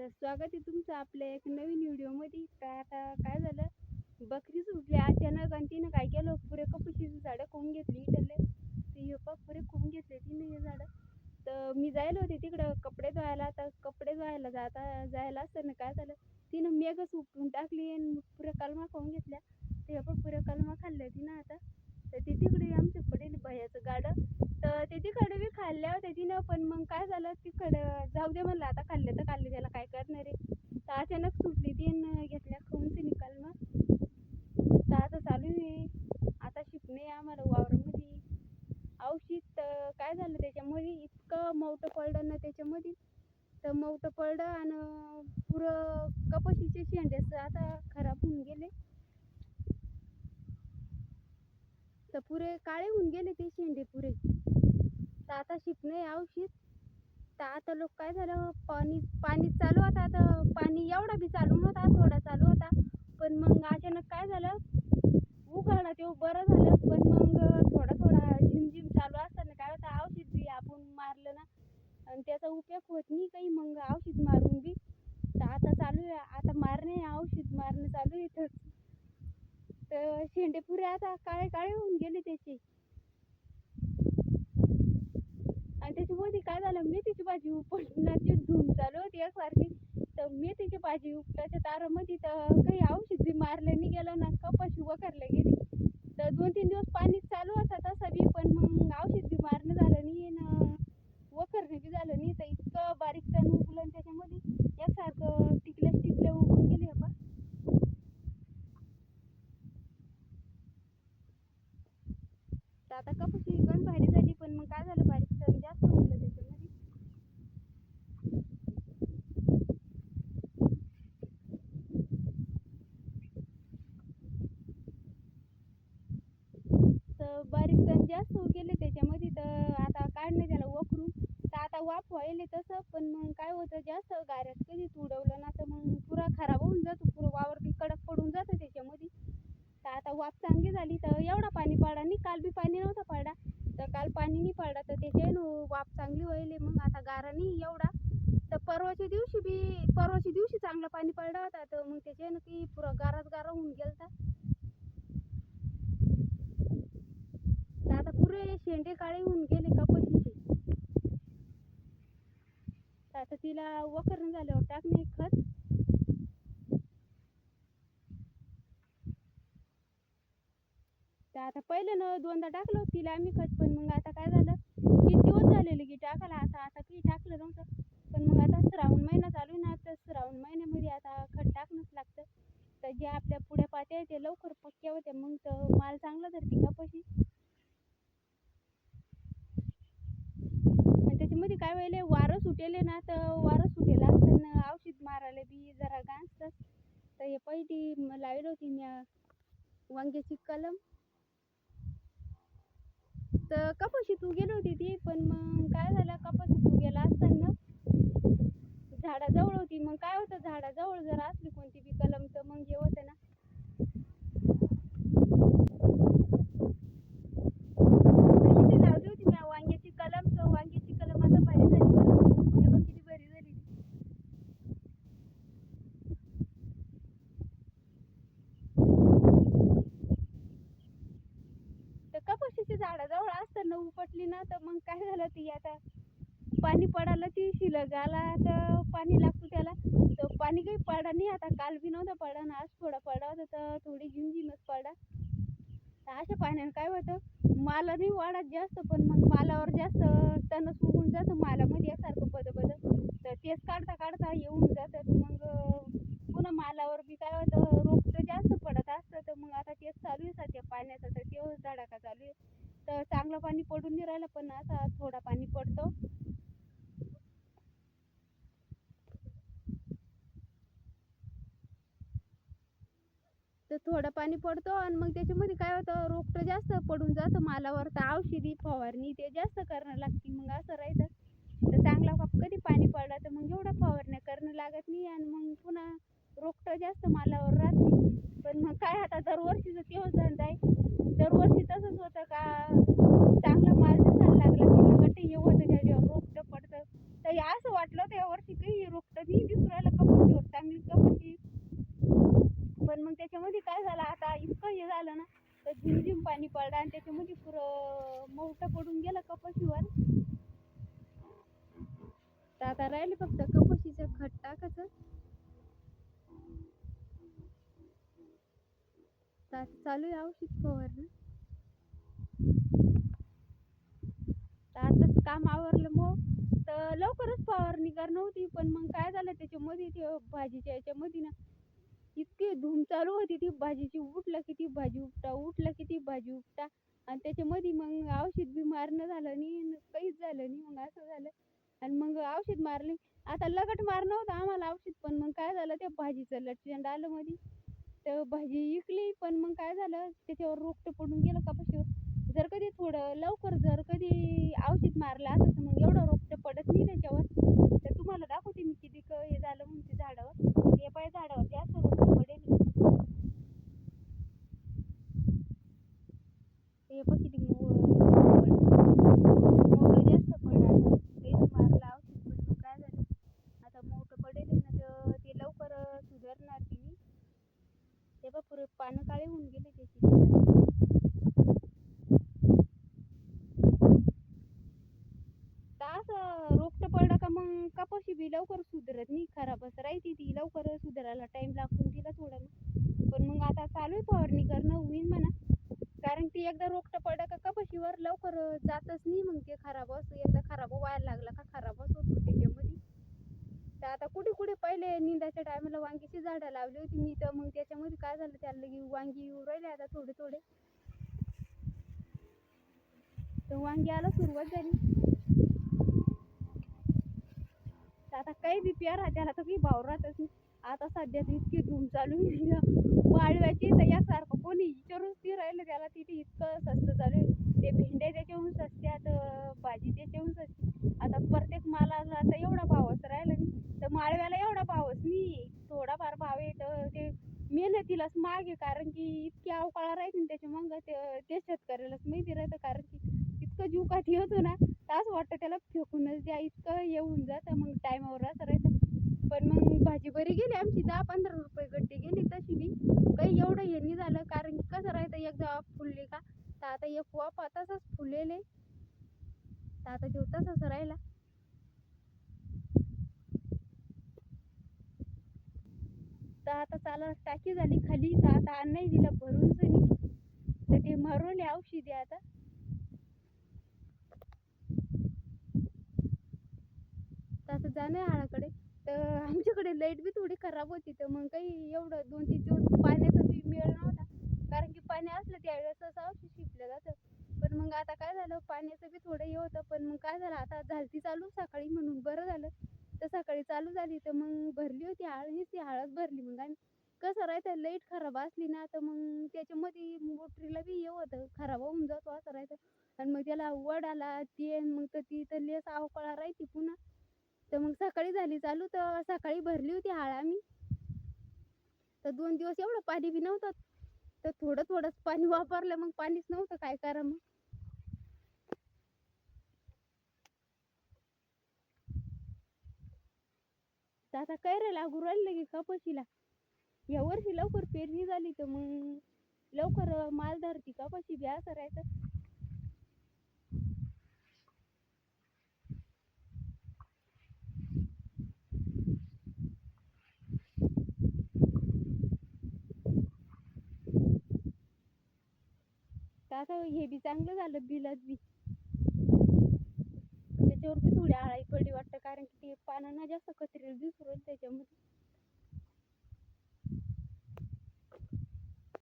तर स्वागत आहे तुमचं आपल्या एक नवीन व्हिडिओमध्ये तर आता काय झालं? बकरी सुटली अचानक आणि तिनं काय केलं? पुरे कपाशीची झाडं खाऊन घेतली? इथले ते हे पा पुरे खाऊन घेतले? तिनं हे झाडं. तर मी जायला होते तिकडं कपडे धुवायला. तर कपडे धुवायला जाता जायला असताना काय झालं? तिनं मेघच उपटून टाकली आणि पुऱ्या कलमा खाऊन घेतल्या? ते हे पा पुऱ्या कलमा खाल्ल्या तिनं आता. तर ते तिकडे आमच्या पडेल भयाचं गाडं. तर ते तिकडे बी खाल्ल्या होत्या तिनं पण मग काय झालं तिकडं जाऊ दे म्हणलं आता खाल्ले तर खाल्ले त्याला काय करणार आहे? तर अचानक सुटली ती घेतल्या खाऊन ते निकाल मग. तर आता चालू आहे. आता शिकणे आम्हाला वावरामध्ये. औषध तर काय झालं त्याच्यामध्ये? इतकं मोठं पडलं ना त्याच्यामध्ये. तर मोठं पडलं आणि पुरं कपाशीचे शेंडे आता खराब होऊन गेले. तर पुरे काळे होऊन गेले ते शेंडे पुरे. तर आता शिपणे औषध. तर आता लोक काय झालं पाणी पाणी चालू होता आता पाणी एवढा बी चालू नव्हता थोडा चालू होता. पण मग अचानक काय झालं उघडला ते बरं झालं पण मग थोडा थोडा झिमझिम चालू असताना काय होतं औषध बी आपण मारलं ना आणि त्याचा उपयोग होत नाही काही मग औषध मारून बी. तर आता चालू आहे आता मारणे औषध मारणं चालू आहे इथं तर शेंडे पुरे आता काळे काळे होऊन गेले त्याचे. आणि त्याच्यामध्ये काय झालं मेथीची भाजी उपटण्याची धूम चालू होती एकसारखी. तर मेथीची भाजी उपटाच्या तारामध्ये तर काही औषध बी मारलं नाही गेलं ना कपाशी वखरले गेली तर दोन तीन दिवस पाणी चालू होता तसा बी पण मग औषध बी मारणं झालं नाही ना वखरणे बी झालं नाही तर इतकं बारीक तण उगलं आणि त्याच्यामध्ये एकसारखं टिकल्या टिकल्या उगून गेले बा तर आता कपाशी गण भारी झाली पण मग काय झालं बारीक तण जास्त उगलं त्याच्यामध्ये तर बारीक तण जास्त गेले त्याच्यामध्ये तर आता काढणे त्याला वखरून. तर आता वाफ व्हायले तसं पण मग काय होतं जास्त गाऱ्यात कधी तुडवलं ना तर मग पुरा खराब होऊन जातो. पुरं वावर बी कडक पडून जातं त्याच्यामध्ये. तर आता वाफ चांगली झाली तर एवढा पाणी पडा. नाही काल बी पाणी नव्हता पडा. तर काल पाणी नाही पडला तर त्याच्यानं वाफ चांगली व्हायले. मग आता गारा नाही एवढा. तर परवाच्या दिवशी बी परवाच्या दिवशी चांगलं पाणी पडला होता. तर मग त्याच्यानं की पुरं गाराच गारा होऊन गेलता तर आता पुरे शेंडे काळे होऊन गेले कपाशीचे तर आता तिला वकरण झाल्यावर टाकणे खत. तर आता पहिलं न दोनदा टाकलं तिला आम्ही खत पण मग आता काय झालं किती दिवस झालेले की टाकायला आता आता काही टाकलं नव्हतं पण मग आता श्रावण महिना चालू आहे ना तर श्रावण महिन्यामध्ये आता खत टाकणंच लागतं तर जे आपल्या पुढ्या पात्या आहेत ते लवकर पक्क्या होत्या मग तर माल चांगला धरते कपाशी आणि त्याच्यामध्ये काय व्हायले वारं सुटेले ना तर वारं सुटेलं असताना औषध मारायला बी जरा गांजतात तर हे पहिली लावली होती मी वांग्याची कलम. तर कपाशी तू गेली होती ती पण मग काय झालं? कपाशी तू गेला असताना झाडाजवळ होती. मग काय होतं? झाडाजवळ जर असली कोणती बी कलम तर मग हे होतं ना तर इथे लावली होती मी वांग्याची कलम तर वांग्याची कलम आता भारी झाली बरं हे बघ किती भारी झाली ती. तर कपाशीची तर न उपटली ना तर मग काय झालं ती आता? पाणी पडायला ती शिलग आला तर पाणी लागतो त्याला. तर पाणी काही पडा नाही आता काल बी नव्हता पडा ना आज थोडा पडा होता तर थोडी झिमझिमच पडा. तर अशा पाण्यानं काय होतं? माला नाही वाढत जास्त पण मग मालावर जास्त तणस उगून जातं मालामध्ये यासारखं बद बदल. तर तेच काढता काढता येऊन जातात. मग पुन्हा मालावर बी काय होतं? रोग तर जास्त पडत असतं तर मग आता तेच चालू आहे सध्या पाण्याचा तर तेव्हाच धडाका चालू आहे. तर चांगलं पाणी पडून नाही राहिलं पण असा थोडा पाणी पडतो. तर थोडं पाणी पडतो आणि मग त्याच्यामध्ये काय होतं रोपटं जास्त पडून जातं मालावर तर औषधी फवारणी ते जास्त करणं लागते मग असं राहतं. तर चांगला बाप कधी पाणी पडला तर मग एवढं फवारण्या करणं लागत नाही आणि मग पुन्हा रोपटं जास्त मालावर राहते पण मग काय आता दरवर्षीचा तेव्हा झालं आहे. दरवर्षी तसंच होतं का चांगला माल दिसायला लागला की लगट हे होतं त्याच्यावर रोपटं पडतं. तर असं वाटलं होतं यावर्षी काही रोपटं नाही दिसून राहिलं होत. चांगली कपाशी. पण मग त्याच्यामध्ये काय झालं आता इतकं हे झालं ना तर झिमझिम पाणी पडलं आणि त्याच्यामध्ये पुरं मोठं पडून गेलं कपाशीवर. तर आता राहिली फक्त आता चालू आहे औषध फवारणी आताच काम आवरलं मग. तर लवकरच फवारणी करणं होती पण मग काय झालं त्याच्यामध्ये ते भाजीच्या याच्यामध्ये ना इतकी धूम चालू होती ती भाजीची उठलं की ती भाजी उपटा उठलं की ती भाजी उपटा. आणि त्याच्यामध्ये मग औषध बी मारणं झालं नाही काहीच झालं नाही मग असं झालं. आणि मग औषध मारली. आता लगट मारणं होतं आम्हाला औषध पण मग काय झालं त्या भाजीचं लटचंड आलं मध्ये तर भाजी विकली पण मग काय झालं त्याच्यावर रोपटं पडून गेलं कपाशीवर. जर कधी थोडं लवकर जर कधी औषध मारलं असं तर मग एवढं रोपटं पडत नाही त्याच्यावर. तर तुम्हाला दाखवते मी किती क हे झालं म्हणजे झाडावर. हे पाय झाडावर जास्त रोपटं पडेल. हे बघ किती मो- मोठं जास्त पडलं आता त्यानं मारलं औषध पण मग काय झालं आता मोठं पडेल ना तर ते लवकर सुधारणार ती ते बघ पुरे पानं काळे होऊन गेले त्याची तर असं रोगटं पडलं का मग? कपाशी बी लवकर सुधरत नाही खराबच राहते ती लवकर सुधारायला टाईम लागतो तिला थोडा मग पण मग आता चालू आहे फवारणी करणं होईन म्हणा. कारण ती एकदा रोखटं पडलं का कपाशीवर लवकर जातच नाही मग ते खराब असतो एकदा खराब व्हायला लागला का खराबच होतो त्याच्यामध्ये. तर आता कुठे कुठे पहिले निंदाच्या टायमाला वांगीची झाडं लावली होती मी तर मग त्याच्यामध्ये काय झालं? त्याला लगे वांगी येऊ राहिले आता थोडे थोडे. तर वांगी आला सुरुवात झाली. तर आता काही बी प्यार त्याला तर काही भाव राहतच नाही आता सध्या तर इतकी धूम चालू आहे. ना, वाळव्याची तर यासारखं कोणी विचारून ती राहिलं त्याला. तिथे इतकं स्वस्त चालू आहे. ते भेंड्या त्याच्याहून सस्त्यात भाजी त्याच्याहून सस्ती आता प्रत्येक मालाला आता एवढा भावच राहिला नाही. तर माळव्याला एवढा भावच नाही थोडाफार भाव आहे तर ते मेहनतीलाच माग. आहे कारण की इतकी अवकाळा राहते ना त्याच्या मग ते ते शेतकऱ्यालाच माहिती राहतं. कारण की इतकं जीव काठी होतो ना तास वाटतं त्याला फेकूनच द्या इतकं येऊन जातं. मग टायमावर असं राहतं पण मग भाजी बरी गेली आमची दहा पंधरा रुपये गड्डी गेली तशी बी. काही एवढं हे नाही झालं कारण की कसं राहतं एकदा फुलली का तर आता एक वाफ आताच फुलेले. तर आता घेऊ तसंच राहिला. तर आता चाला टाकी झाली खाली. तर आता अन्नही दिलं भरून सनी. तर ते मरवले औषधी आता. असं जाणं आहे तर आमच्याकडे लाइट बी थोडी खराब होती तर मग काही एवढं दोन तीन दिवस पाण्याचा बी मेळ नव्हता. कारण की पाणी असलं त्यावेळेस असं औषध शिपलं जातं. पण मग आता काय झालं पाण्याचं बी थोडं हे होतं पण मग काय झालं आता झालती चालू सकाळी म्हणून बरं झालं. तर सकाळी चालू झाली तर मग भरली होती आळ हीच ती हाळच भरली मग आणि कसं राहतं लाइट खराब असली ना तर मग त्याच्यामध्ये मोटरीला बी हे होतं खराब होऊन जातो असं राहतं. आणि मग त्याला वड आला ते मग तर ती तर लेस अवकाळा राहायची पुन्हा. तर मग सकाळी झाली चालू तर सकाळी भरली होती हाळ आम्ही तर दोन दिवस एवढं पाणी बी नव्हतं. तर थोडं थोडंच पाणी वापरलं मग पाणीच नव्हतं काय करा मग आता कैऱ्या लागू राहिले की कपाशीला. या वर्षी लवकर पेरणी झाली तर मग लवकर माल धरती कपाशी बी असं राहायचं आता हे बी चांगलं झालं बिलात बी. त्याच्यावर बी थोडी आळाई पडली वाटतं कारण की ते पानांना जास्त कचरेल दिसून त्याच्यामध्ये.